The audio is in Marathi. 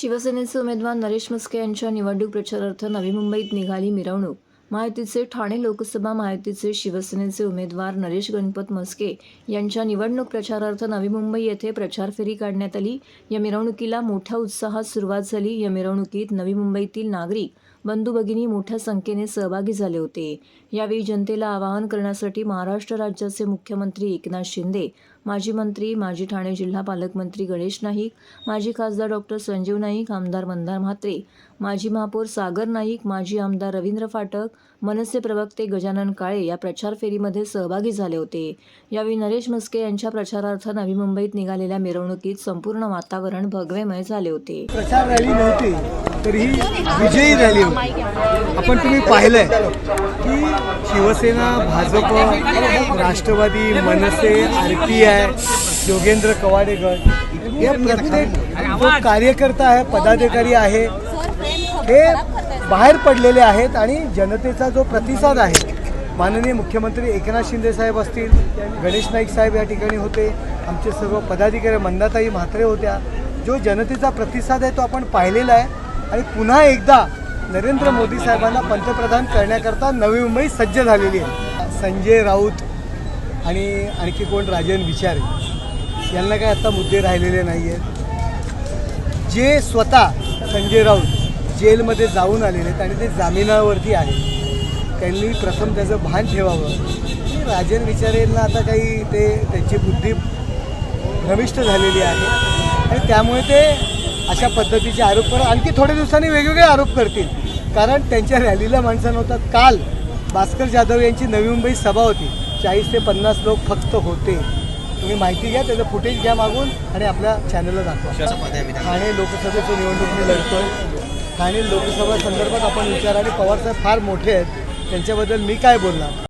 शिवसेनेचे उमेदवार नरेश मस्के यांच्या निवडणूक प्रचारार्थ नवी मुंबईत निघाली मिरवणूक. महायुतीचे ठाणे लोकसभा महायुतीचे शिवसेनेचे उमेदवार नरेश गणपत मस्के यांच्या निवडणूक प्रचारार्थ नवी मुंबई येथे प्रचार फेरी काढण्यात आली. या मिरवणुकीला मोठ्या उत्साहात सुरुवात झाली. या मिरवणुकीत नवी मुंबईतील नागरिक बंधू भगिनी मोठ्या संख्येने सहभागी झाले होते. यावेळी जनतेला आवाहन करण्यासाठी महाराष्ट्र राज्याचे मुख्यमंत्री एकनाथ शिंदे माजी मंत्री माजी ठाणे जिल्हा पालकमंत्री गणेश नाईक माजी खासदार डॉक्टर संजीव नाईक आमदार मंदार म्हात्रे माजी महापौर सागर नाईक माजी आमदार रवींद्र फाटक मनसे प्रवक्ते गजानन काळे या प्रचार फेरीमध्ये सहभागी झाले होते. यावेळी नरेश म्हस्के यांच्या प्रचारार्थ नवी मुंबईत निघालेल्या मिरवणुकीत संपूर्ण वातावरण भगवेमय झाले होते. प्रचार रॅली नव्हती तर ही विजयी रॅली आपण तुम्ही पाहिलंय की Shivsena Bhajap Rashtrawadi Manase R P I Yogendra Kawadekar. हे प्रत्येक जो कार्यकर्ता आहे पदाधिकारी आहे हे बाहेर पडलेले आहेत आणि जनतेचा जो प्रतिसाद आहे माननीय मुख्यमंत्री एकनाथ शिंदे साहेब असतील गणेश नाईक साहेब या ठिकाणी होते आमचे सर्व पदाधिकारी मंदाताई म्हात्रे होत्या जो जनतेचा प्रतिसाद आहे तो आपण पाहिलेला आहे. आणि पुन्हा एकदा नरेंद्र मोदी साहेबांना पंतप्रधान करण्याकरता नवी मुंबई सज्ज झालेली आहे. संजय राऊत आणि आणखी कोण राजन विचारे यांना काय आता मुद्दे राहिलेले नाही आहेत जे स्वतः संजय राऊत जेलमध्ये जाऊन आलेले आहेत आणि ते जामिनावरती आहेत त्यांनी प्रथम त्याचं भान ठेवावं. की राजन विचारेंना आता काही ते त्यांची बुद्धी भ्रमिष्ट झालेली आहे. आणि त्यामुळे ते अशा पद्धतीचे आरोप करत आणखी थोड्या दिवसांनी वेगवेगळे आरोप करतील. कारण त्यांच्या रॅलीला माणसं नव्हतात. काल भास्कर जाधव यांची नवी मुंबई सभा होती. चाळीस ते पन्नास लोक फक्त होते. तुम्ही माहिती घ्या त्याचं फुटेज घ्या मागून आणि आपल्या चॅनलला दाखवा. ठाणे लोकसभेचं निवडणूक मी लढतोय. ठाणे लोकसभा संदर्भात आपण विचार आणि पवारसाहेब फार मोठे आहेत. त्यांच्याबद्दल मी काय बोलणार?